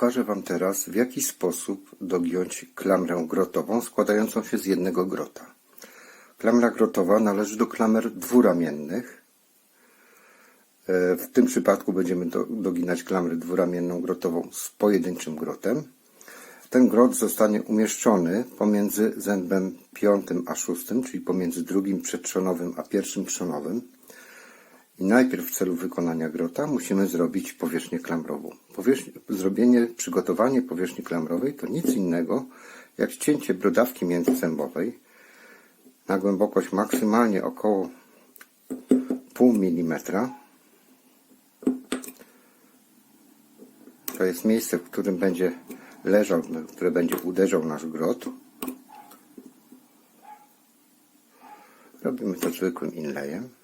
Wam teraz, w jaki sposób dogiąć klamrę grotową składającą się z jednego grota. Klamra grotowa należy do klamer dwuramiennych. E, W tym przypadku będziemy do, doginać klamrę dwuramienną grotową z pojedynczym grotem. Ten grot zostanie umieszczony pomiędzy zębem piątym a szóstym, czyli pomiędzy drugim przedtrzonowym a pierwszym trzonowym. I najpierw w celu wykonania grota musimy zrobić powierzchnię klamrową. Powierzchni, zrobienie, przygotowanie powierzchni klamrowej to nic innego jak ścięcie brodawki międzyzębowej na głębokość maksymalnie około pół milimetra. To jest miejsce, w którym będzie leżał, które będzie uderzał nasz grot. Robimy to zwykłym inlayem.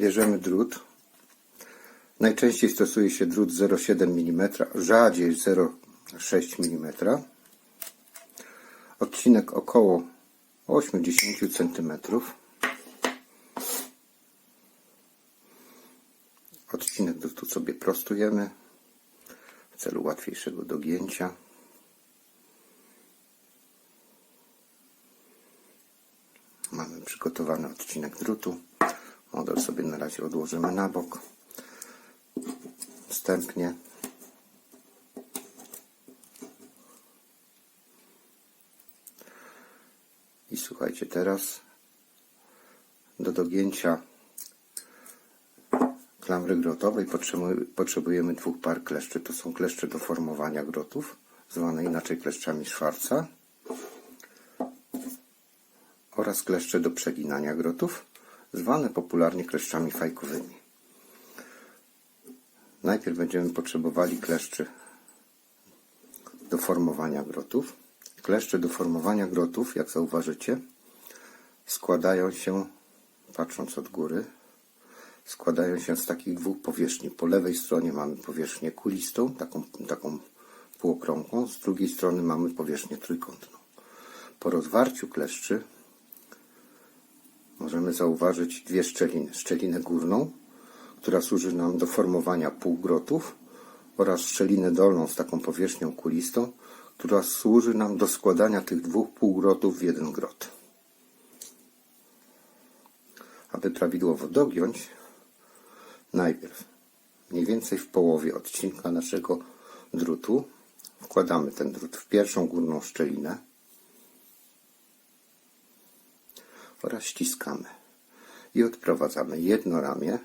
Bierzemy drut. Najczęściej stosuje się drut 0,7 mm, rzadziej 0,6 mm. Odcinek około 80 cm. Odcinek drutu sobie prostujemy w celu łatwiejszego dogięcia. Mamy przygotowany odcinek drutu. Model sobie na razie odłożymy na bok. Wstępnie. I słuchajcie, teraz do dogięcia klamry grotowej potrzebujemy, dwóch par kleszczy. To są kleszcze do formowania grotów, zwane inaczej kleszczami Szwarca oraz kleszcze do przeginania grotów, zwane popularnie kleszczami fajkowymi. Najpierw będziemy potrzebowali kleszczy do formowania grotów. Kleszcze do formowania grotów, jak zauważycie, składają się, patrząc od góry, składają się z takich dwóch powierzchni. Po lewej stronie mamy powierzchnię kulistą, taką, taką półokrągłą, z drugiej strony mamy powierzchnię trójkątną. Po rozwarciu kleszczy możemy zauważyć dwie szczeliny. Szczelinę górną, która służy nam do formowania półgrotów oraz szczelinę dolną z taką powierzchnią kulistą, która służy nam do składania tych dwóch półgrotów w jeden grot. Aby prawidłowo dogiąć, najpierw mniej więcej w połowie odcinka naszego drutu wkładamy ten drut w pierwszą górną szczelinę oraz ściskamy i odprowadzamy jedno ramię.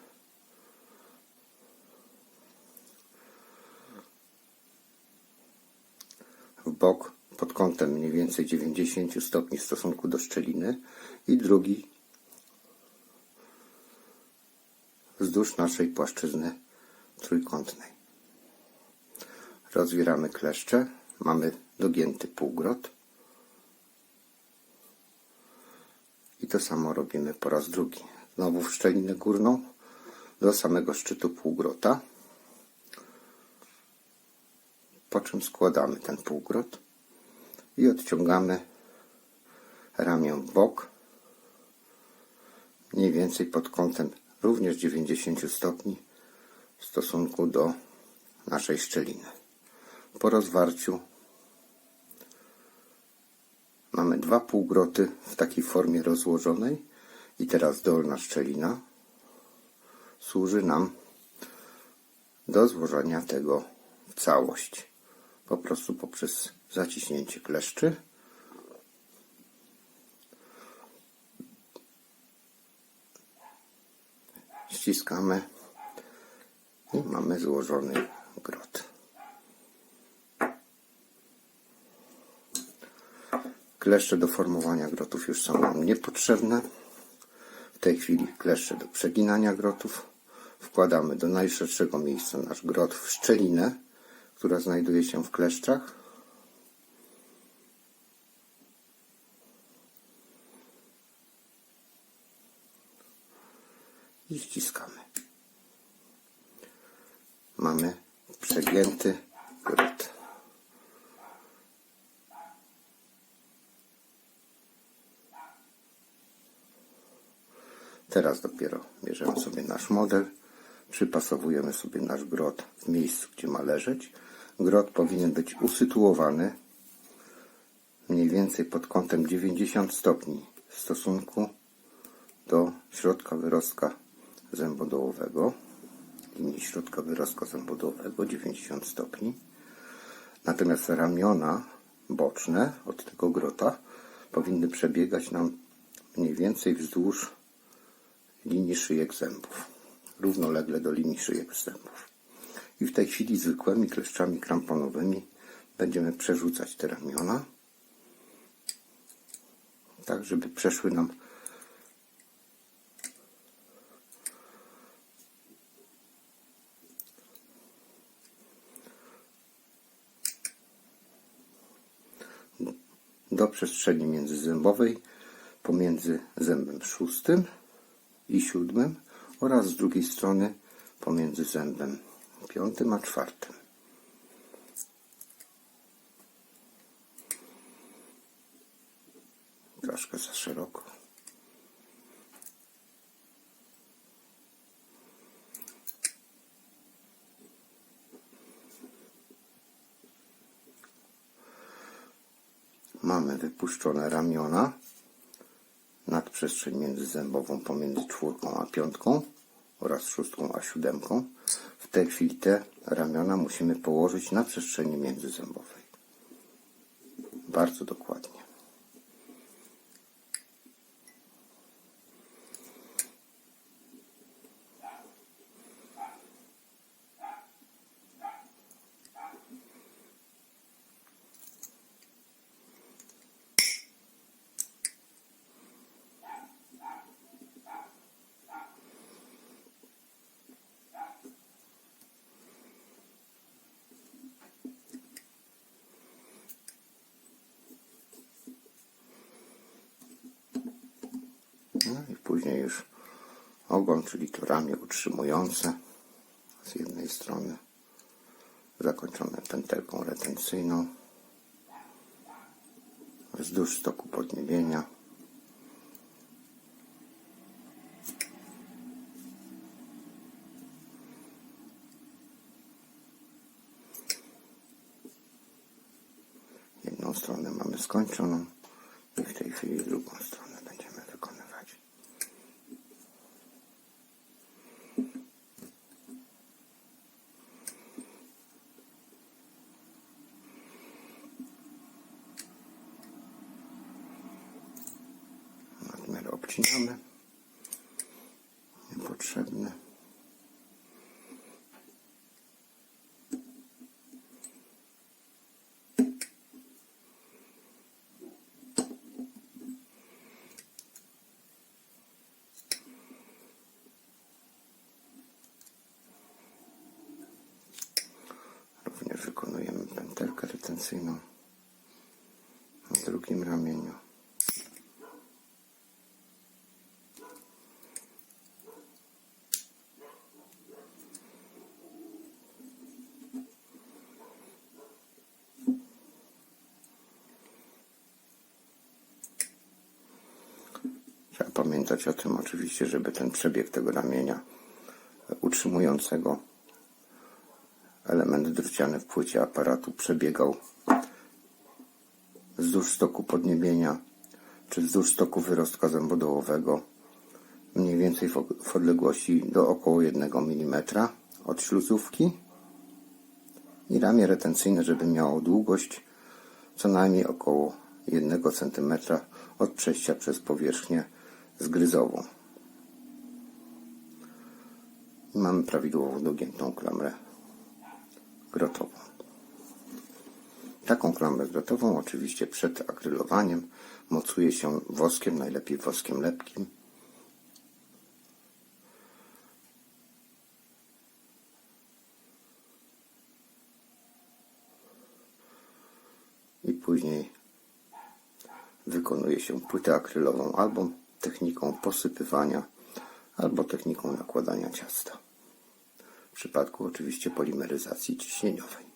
W bok pod kątem mniej więcej 90 stopni w stosunku do szczeliny i drugi wzdłuż naszej płaszczyzny trójkątnej. Rozwieramy kleszcze, mamy dogięty półgrot i to samo robimy po raz drugi. Znowu w szczelinę górną do samego szczytu półgrota po czym składamy ten półgrot i odciągamy ramię w bok mniej więcej pod kątem również 90 stopni w stosunku do naszej szczeliny. Po rozwarciu mamy dwa półgroty w takiej formie rozłożonej i teraz dolna szczelina służy nam do złożenia tego w całość po prostu poprzez zaciśnięcie kleszczy. Ściskamy i mamy złożony grot. Kleszcze do formowania grotów już są nam niepotrzebne. W tej chwili kleszcze do przeginania grotów. Wkładamy do najszerszego miejsca nasz grot w szczelinę która znajduje się w kleszczach. I ściskamy. Mamy przegięty grot. Teraz dopiero bierzemy sobie nasz model, przypasowujemy sobie nasz grot w miejscu, gdzie ma leżeć. Grot powinien być usytuowany mniej więcej pod kątem 90 stopni w stosunku do środka wyrostka zębodołowego, linii środka wyrostka zębodołowego 90 stopni. Natomiast ramiona boczne od tego grota powinny przebiegać nam mniej więcej wzdłuż linii szyjek zębów, równolegle do linii szyjek zębów. I w tej chwili zwykłymi kleszczami kramponowymi będziemy przerzucać te ramiona, tak żeby przeszły nam do przestrzeni międzyzębowej pomiędzy zębem szóstym i siódmym oraz z drugiej strony pomiędzy zębem piątym a czwartym. Troszkę za szeroko. Mamy wypuszczone ramiona przestrzeń międzyzębową pomiędzy czwórką a piątką oraz szóstką a siódemką. W tej chwili te ramiona musimy położyć na przestrzeni międzyzębowej. Bardzo dokładnie. No i później już ogon, czyli to ramię utrzymujące. Z jednej strony zakończone pętelką retencyjną. Wzdłuż stoku podniebienia. Jedną stronę mamy skończoną i w tej chwili drugą stronę będziemy wykonywać. Obcinamy. Niepotrzebne. Również wykonujemy pętelkę retencyjną na drugim ramieniu. Pamiętać o tym oczywiście, żeby ten przebieg tego ramienia utrzymującego element druciany w płycie aparatu przebiegał wzdłuż stoku podniebienia czy wzdłuż stoku wyrostka zębodołowego mniej więcej w, odległości do około 1 mm od śluzówki i ramię retencyjne, żeby miało długość co najmniej około 1 cm od przejścia przez powierzchnię zgryzową. I mamy prawidłowo dogiętą klamrę grotową. Taką klamrę grotową oczywiście przed akrylowaniem mocuje się woskiem, najlepiej woskiem lepkim. I później wykonuje się płytę akrylową albo techniką posypywania, albo techniką nakładania ciasta w przypadku oczywiście polimeryzacji ciśnieniowej.